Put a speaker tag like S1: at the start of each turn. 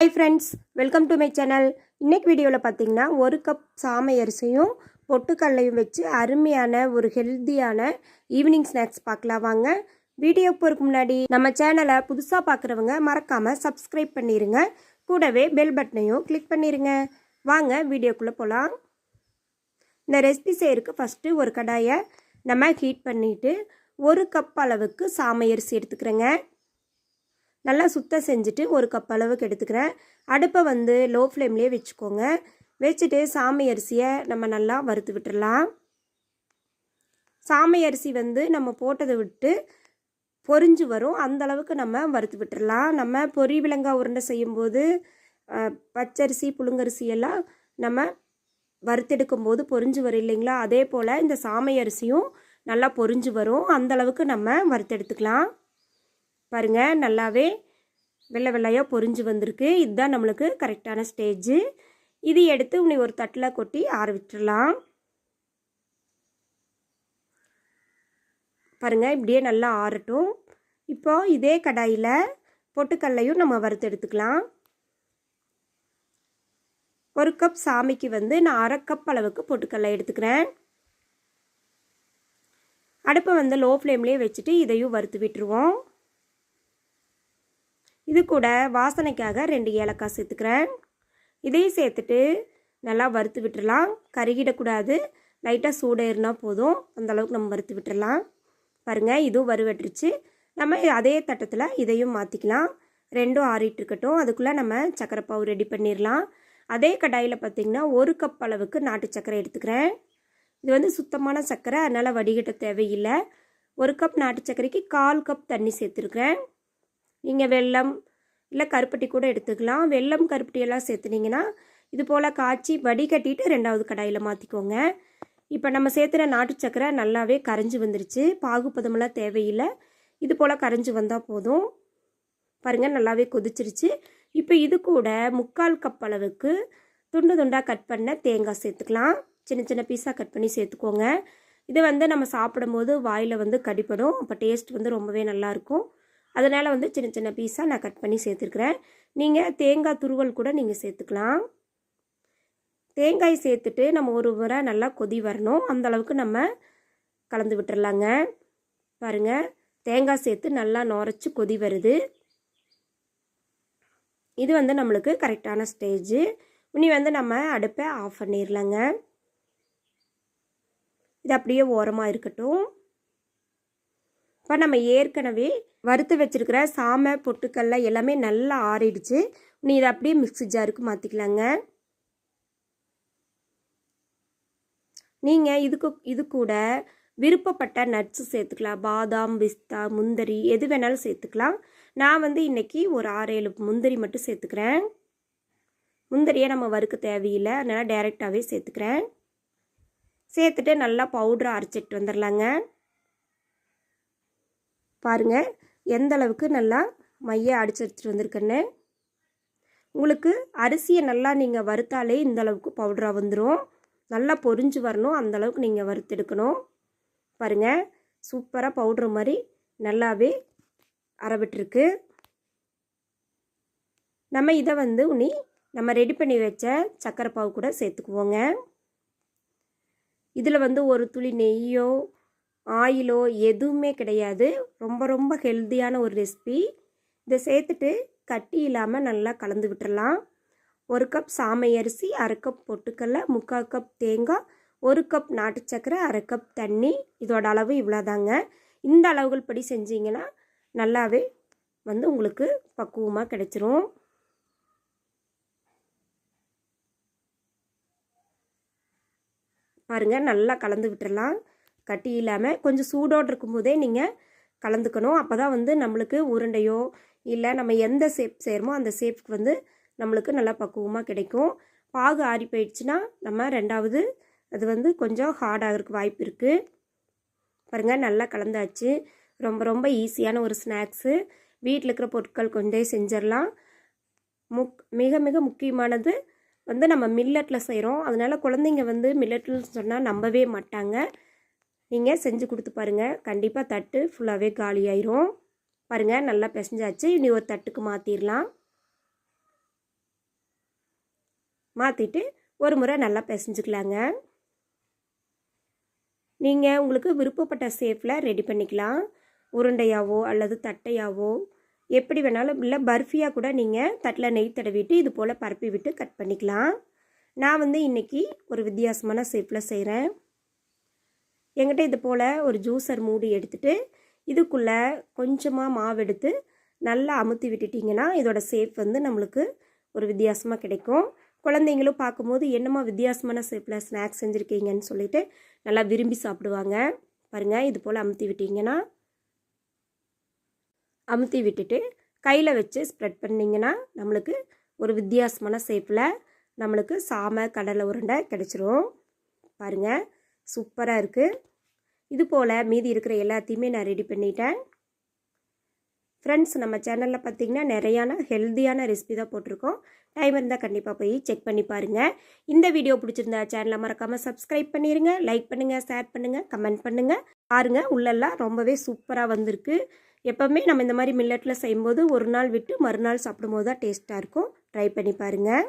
S1: Hi friends welcome to my channel இன்றைக்கு வீடியோவில் பார்த்தீங்கன்னா ஒரு கப் சாமை அரிசியும் பொட்டுக்கல்லையும் வச்சு அருமையான ஒரு ஹெல்த்தியான ஈவினிங் ஸ்நாக்ஸ் பார்க்கலாம் வாங்க. வீடியோ போகிறதுக்கு முன்னாடி நம்ம சேனலை புதுசாக பார்க்குறவங்க மறக்காமல் சப்ஸ்கிரைப் பண்ணிடுங்க கூடவே பெல் பட்டனையும் கிளிக் பண்ணிடுங்க வாங்க வீடியோக்குள்ளே போகலாம் இந்த ரெசிபி செய்கிறதுக்கு ஃபஸ்ட்டு ஒரு கடாயை நம்ம ஹீட் பண்ணிவிட்டு ஒரு கப் அளவுக்கு சாமை அரிசி எடுத்துக்கிறேங்க. நல்லா சுத்தம் செஞ்சுட்டு ஒரு கப் அளவுக்கு எடுத்துக்கிறேன். அடுப்பை வந்து லோ ஃப்ளேம்லேயே வச்சுக்கோங்க. வச்சுட்டு சாமை அரிசியை நம்ம நல்லா வறுத்து விட்டுடலாம் சாமை அரிசி வந்து நம்ம போட்டதை விட்டு பொரிஞ்சு வரும். அந்த அளவுக்கு நம்ம வறுத்து விட்டுடலாம் நம்ம பொரி விலங்காய் உருண்டை செய்யும்போது பச்சரிசி புழுங்கரிசி எல்லாம் நம்ம வறுத்தெடுக்கும் போது பொரிஞ்சு வரும் இல்லைங்களா? அதே போல் இந்த சாமை அரிசியும் நல்லா பொரிஞ்சு வரும். அந்த அளவுக்கு நம்ம வறுத்தெடுத்துக்கலாம். பாருங்க நல்லாவே வெள்ளை வெள்ளையாக பொரிஞ்சு வந்திருக்கு. இதுதான் நம்மளுக்கு கரெக்டான ஸ்டேஜு. இது எடுத்து உன்னை ஒரு தட்டில் கொட்டி ஆற விட்டுறலாம். பாருங்கள் இப்படியே நல்லா ஆறட்டும். இப்போ இதே கடாயில் பொட்டுக்கல்லையும் நம்ம வறுத்து எடுத்துக்கலாம். ஒரு கப் சாமிக்கு வந்து நான் அரை கப் அளவுக்கு பொட்டுக்கல்லை எடுத்துக்கிறேன். அடுப்பை வந்து லோ ஃப்ளேம்லேயே வச்சுட்டு இதையும் வறுத்து விட்டுருவோம். இது கூட வாசனைக்காக ரெண்டு ஏலக்காய் சேர்த்துக்கிறேன். இதையும் சேர்த்துட்டு நல்லா வறுத்து விட்டுறலாம். கருகிடக்கூடாது. லைட்டாக சூடேறினா போதும். அந்தளவுக்கு நம்ம வறுத்து விட்டுடலாம் பாருங்கள் இதுவும் வறுவட்டுருச்சு. நம்ம அதே தட்டத்தில் இதையும் மாற்றிக்கலாம் ரெண்டும் ஆறிட்டு இருக்கட்டும். அதுக்குள்ளே நம்ம சக்கரை பாவு ரெடி பண்ணிடலாம் அதே கடாயில் பார்த்திங்கன்னா ஒரு கப் அளவுக்கு நாட்டு சக்கரை எடுத்துக்கிறேன். இது வந்து சுத்தமான சர்க்கரை அதனால் வடிகட்ட தேவையில்லை. ஒரு கப் நாட்டு சர்க்கரைக்கு கால் கப் தண்ணி சேர்த்துருக்குறேன். நீங்கள் வெல்லம் இல்லை கருப்பட்டி கூட எடுத்துக்கலாம். வெள்ளம் கருப்பட்டியெல்லாம் சேர்த்துனீங்கன்னா இது போல் காய்ச்சி வடிகட்டிட்டு ரெண்டாவது கடாயில் மாற்றிக்கோங்க இப்போ நம்ம சேர்த்துற நாட்டு சக்கரை நல்லாவே கரைஞ்சி வந்துருச்சு. பாகுப்பதமெல்லாம் தேவையில்லை. இது போல் கரைஞ்சி வந்தால் போதும். பாருங்கள் நல்லாவே கொதிச்சிருச்சு. இப்போ இது கூட முக்கால் கப் அளவுக்கு துண்டு துண்டாக கட் பண்ண தேங்காய் சேர்த்துக்கலாம். சின்ன சின்ன பீஸாக கட் பண்ணி சேர்த்துக்கோங்க. இதை வந்து நம்ம சாப்பிடும்போது வாயில் வந்து கடிப்படும். அப்போ டேஸ்ட் வந்து ரொம்பவே நல்லாயிருக்கும் அதனால் வந்து சின்ன சின்ன பீஸாக நான் கட் பண்ணி சேர்த்துருக்குறேன். நீங்கள் தேங்காய் துருவல் கூட நீங்கள் சேர்த்துக்கலாம். தேங்காய் சேர்த்துட்டு நம்ம ஒரு முறை நல்லா கொதி வரணும். அந்தளவுக்கு நம்ம கலந்து விட்டுறலாங்க. பாருங்கள் தேங்காய் சேர்த்து நல்லா நுரைச்சி கொதி வருது. இது வந்து நம்மளுக்கு கரெக்டான ஸ்டேஜு இனி வந்து நம்ம அடுப்பை ஆஃப் பண்ணிடலாங்க இது அப்படியே ஓரமாக இருக்கட்டும். இப்போ நம்ம ஏற்கனவே வறுத்து வச்சுருக்கிற சாமை பொட்டுக்கல்ல எல்லாமே நல்லா ஆறிடுச்சு. நீ இதை அப்படியே மிக்ஸி ஜாருக்கு மாற்றிக்கலாங்க நீங்கள் இதுக்கு இது கூட விருப்பப்பட்ட நட்ஸு சேர்த்துக்கலாம். பாதாம் பிஸ்தா முந்திரி எது வேணாலும் சேர்த்துக்கலாம். நான் வந்து இன்றைக்கி ஒரு ஆறு ஏழு முந்திரி மட்டும் சேர்த்துக்கிறேன். முந்திரியை நம்ம வறுக்க தேவையில்லை. அதனால் டைரெக்டாகவே சேர்த்துக்கிறேன். சேர்த்துட்டு நல்லா பவுட்ரு அரைச்சிட்டு வந்துடலாங்க பாருங்கள் எந்த அளவுக்கு நல்லா மைய அடிச்சு எடுத்துகிட்டு வந்திருக்கேன்னு. உங்களுக்கு அரிசியை நல்லா நீங்கள் வறுத்தாலே இந்த அளவுக்கு பவுடராக வந்துடும் நல்லா பொரிஞ்சு வரணும். அந்த அளவுக்கு நீங்கள் வறுத்தெடுக்கணும் பாருங்கள் சூப்பராக பவுட்ரு மாதிரி நல்லாவே அறவிட்டுருக்கு நம்ம இதை வந்து உனி நம்ம ரெடி பண்ணி வச்ச சக்கரை பாவு கூட சேர்த்துக்குவோங்க. இதில் வந்து ஒரு துளி நெய்யோ ஆயிலோ எதுவுமே கிடையாது. ரொம்ப ரொம்ப ஹெல்த்தியான ஒரு ரெசிபி. இதை சேர்த்துட்டு கட்டி இல்லாமல் நல்லா கலந்து விட்டுறலாம். ஒரு கப் சாமை அரிசி அரை கப் பொட்டுக்கடலை முக்கால் கப் தேங்காய் ஒரு கப் நாட்டு சக்கரை அரை கப் தண்ணி. இதோட அளவு இவ்வளோதாங்க இந்த அளவுகள் படி செஞ்சீங்கன்னா நல்லாவே வந்து உங்களுக்கு பக்குவமாக கிடைச்சிரும். பாருங்கள் நல்லா கலந்து விட்டுறலாம். கட்டி இல்லாமல் கொஞ்சம் சூடோடு இருக்கும்போதே நீங்கள் கலந்துக்கணும். அப்போ தான் வந்து நம்மளுக்கு உருண்டையோ இல்லை நம்ம எந்த சேப் செய்கிறோமோ அந்த ஷேப்க்கு வந்து நம்மளுக்கு நல்லா பக்குவமாக கிடைக்கும். பாகு ஆறி போயிடுச்சுன்னா நம்ம ரெண்டாவது அது வந்து கொஞ்சம் ஹார்டாகிறதுக்கு வாய்ப்பு இருக்குது பாருங்கள் நல்லா கலந்தாச்சு. ரொம்ப ரொம்ப ஈஸியான ஒரு ஸ்நாக்ஸு வீட்டில் இருக்கிற பொருட்கள் கொண்டே செஞ்சிடலாம். முக் மிக மிக முக்கியமானது வந்து நம்ம மில்லட்டில் செய்கிறோம் அதனால் குழந்தைங்க வந்து மில்லட்டில் சொன்னால் நம்பவே மாட்டாங்க. நீங்கள் செஞ்சு கொடுத்து பாருங்கள் கண்டிப்பாக தட்டு ஃபுல்லாகவே காலியாயிரும் பாருங்கள் நல்லா பிசைஞ்சாச்சு. இனி ஒரு தட்டுக்கு மாற்றிடலாம் மாற்றிட்டு ஒரு முறை நல்லா பிசைஞ்சுக்கலாங்க. நீங்கள் உங்களுக்கு விருப்பப்பட்ட ஷேப்பில் ரெடி பண்ணிக்கலாம். உருண்டையாவோ அல்லது தட்டையாவோ எப்படி வேணாலும் இல்லை பர்ஃபியாக கூட நீங்கள் தட்டில் நெய் தடவிட்டு இது போல் பரப்பி விட்டு கட் பண்ணிக்கலாம். நான் வந்து இன்றைக்கி ஒரு வித்தியாசமான ஷேப்பில் செய்கிறேன் என்கிட்ட இது போல் ஒரு ஜூஸர் மூடி எடுத்துகிட்டு இதுக்குள்ளே கொஞ்சமாக மாவு எடுத்து நல்லா அமுத்தி விட்டுட்டிங்கன்னா இதோட ஷேப் வந்து நம்மளுக்கு ஒரு வித்தியாசமாக கிடைக்கும். குழந்தைங்களும் பார்க்கும்போது என்னம்மா வித்தியாசமான ஷேப்பில் ஸ்நாக்ஸ் செஞ்சுருக்கீங்கன்னு சொல்லிட்டு நல்லா விரும்பி சாப்பிடுவாங்க. பாருங்கள் இது போல் அமுத்தி விட்டிங்கன்னா அமுத்தி விட்டுட்டு கையில் வச்சு ஸ்ப்ரெட் பண்ணிங்கன்னா நம்மளுக்கு ஒரு வித்தியாசமான ஷேப்பில் நம்மளுக்கு சாமை கடலை உருண்டை கிடச்சிரும். பாருங்கள் சூப்பராக இருக்குது இது போல் மீதி இருக்கிற எல்லாத்தையுமே நான் ரெடி பண்ணிட்டேன். ஃப்ரெண்ட்ஸ் நம்ம சேனலில் பார்த்தீங்கன்னா நிறையான ஹெல்த்தியான ரெசிபி தான் போட்டிருக்கோம். டைம் இருந்தால் கண்டிப்பாக போய் செக் பண்ணி பாருங்கள் இந்த வீடியோ பிடிச்சிருந்தா சேனலை மறக்காமல் சப்ஸ்கிரைப் பண்ணிடுங்க லைக் பண்ணுங்கள் ஷேர் பண்ணுங்கள் கமெண்ட் பண்ணுங்கள் பாருங்கள் உள்ளெல்லாம் ரொம்பவே சூப்பராக வந்திருக்கு. எப்போவுமே நம்ம இந்த மாதிரி மில்லட்டில் செய்யும்போது ஒரு நாள் விட்டு மறுநாள் சாப்பிடும்போது தான் டேஸ்ட்டாக இருக்கும். ட்ரை பண்ணி பாருங்கள்